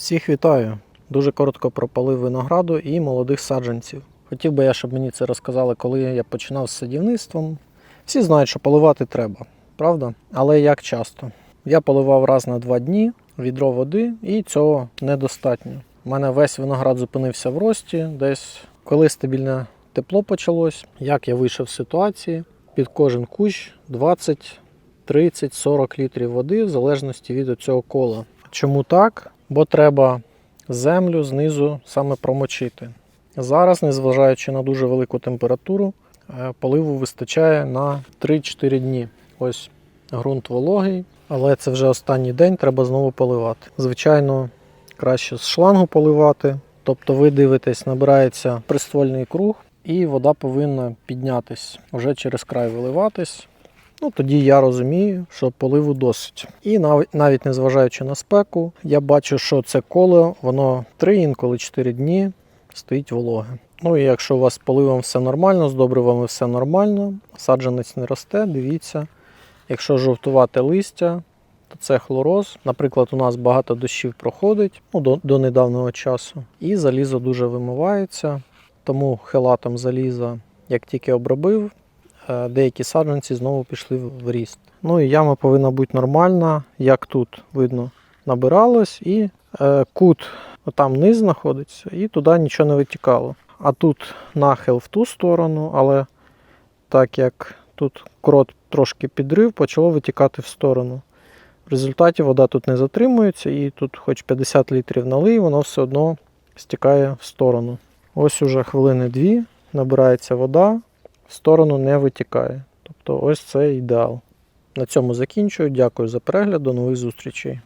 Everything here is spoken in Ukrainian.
Всіх вітаю! Дуже коротко про полив винограду і молодих саджанців. Хотів би я, щоб мені це розказали, коли я починав з садівництвом. Всі знають, що поливати треба, правда? Але як часто? Я поливав раз на два дні відро води, і цього недостатньо. У мене весь виноград зупинився в рості, десь коли стабільне тепло почалось, як я вийшов з ситуації, під кожен кущ 20, 30, 40 літрів води в залежності від цього кола. Чому так? Бо треба землю знизу саме промочити. Зараз, незважаючи на дуже велику температуру, е, поливу вистачає на 3-4 дні. Ось ґрунт вологий, але це вже останній день, треба знову поливати. Звичайно, краще з шлангу поливати. Тобто ви дивитесь, набирається приствольний круг, і вода повинна піднятись вже через край виливатись. Ну, тоді я розумію, що поливу досить. І навіть, навіть незважаючи на спеку, я бачу, що це коло, воно 3, інколи 4 дні стоїть вологе. Ну і якщо у вас з поливом все нормально, з добривами все нормально, саджанець не росте, дивіться. Якщо жовтувати листя, то це хлороз. Наприклад, у нас багато дощів проходить ну, до, до недавнього часу, і залізо дуже вимивається. Тому хелатом заліза, як тільки обробив, деякі саджанці знову пішли в ріст. Ну і яма повинна бути нормальна, як тут видно, набиралось, і е, кут там низ знаходиться, і туди нічого не витікало. А тут нахил в ту сторону, але так як тут крот трошки підрив, почало витікати в сторону. В результаті вода тут не затримується, і тут хоч 50 літрів налий, воно все одно стікає в сторону. Ось уже хвилини дві набирається вода, сторону не витікає. Тобто ось це ідеал. На цьому закінчую. Дякую за перегляд. До нових зустрічей.